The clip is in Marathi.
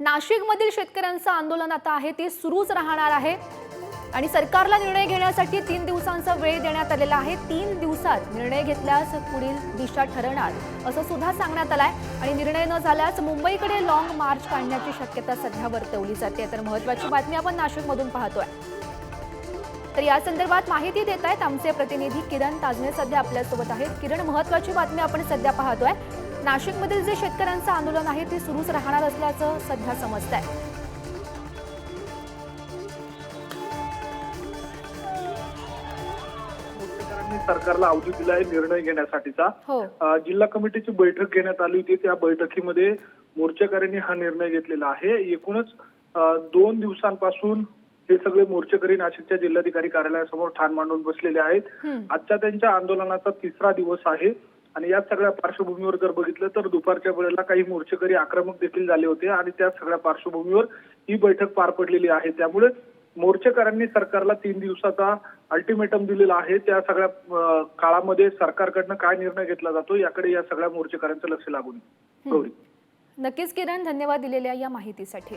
नाशिकमधील शेतकऱ्यांचं आंदोलन आता आहे ते सुरूच राहणार आहे. आणि सरकारला निर्णय घेण्यासाठी तीन दिवसांचा वेळ देण्यात आलेला आहे. तीन दिवसात निर्णय घेतल्यास पुढील दिशा ठरणार असं सुद्धा सांगण्यात आलंय. आणि निर्णय न झाल्यास मुंबईकडे लॉंग मार्च काढण्याची शक्यता सध्या वर्तवली जाते. तर महत्वाची बातमी आपण नाशिकमधून पाहतोय. तर या संदर्भात माहिती देत आहेत आमचे प्रतिनिधी किरण ताजने सध्या आपल्यासोबत आहेत. किरण महत्वाची बातमी आपण सध्या पाहतोय. नाशिकमधील जे शेतकऱ्यांचं आंदोलन आहे ते सुरूच राहणार असल्याचं सध्या समजत आहे सरकारला अवधी दिला आहे निर्णय घेण्यासाठीचा. हो. जिल्हा कमिटीची बैठक घेण्यात आली होती. त्या बैठकीमध्ये मोर्चेकऱ्यांनी हा निर्णय घेतलेला आहे. एकूणच दोन दिवसांपासून हे सगळे मोर्चेकरी नाशिकच्या जिल्हाधिकारी कार्यालयासमोर ठाण मांडून बसलेले आहेत. आजच्या त्यांच्या आंदोलनाचा तिसरा दिवस आहे. आणि या सगळ्या पार्श्वभूमीवर जर बघितलं तर दुपारच्या वेळेला काही मोर्चेकरी आक्रमक देखील झाले होते आणि त्या सगळ्या पार्श्वभूमीवर ही बैठक पार पडलेली आहे. त्यामुळे मोर्चेकऱ्यांनी सरकारला तीन दिवसाचा अल्टिमेटम दिलेला आहे. त्या सगळ्या काळामध्ये सरकारकडनं काय निर्णय घेतला जातो याकडे या सगळ्या मोर्चेकऱ्यांचं लक्ष लागून आहे. गौरी नक्कीच किरण धन्यवाद दिलेल्या या माहितीसाठी.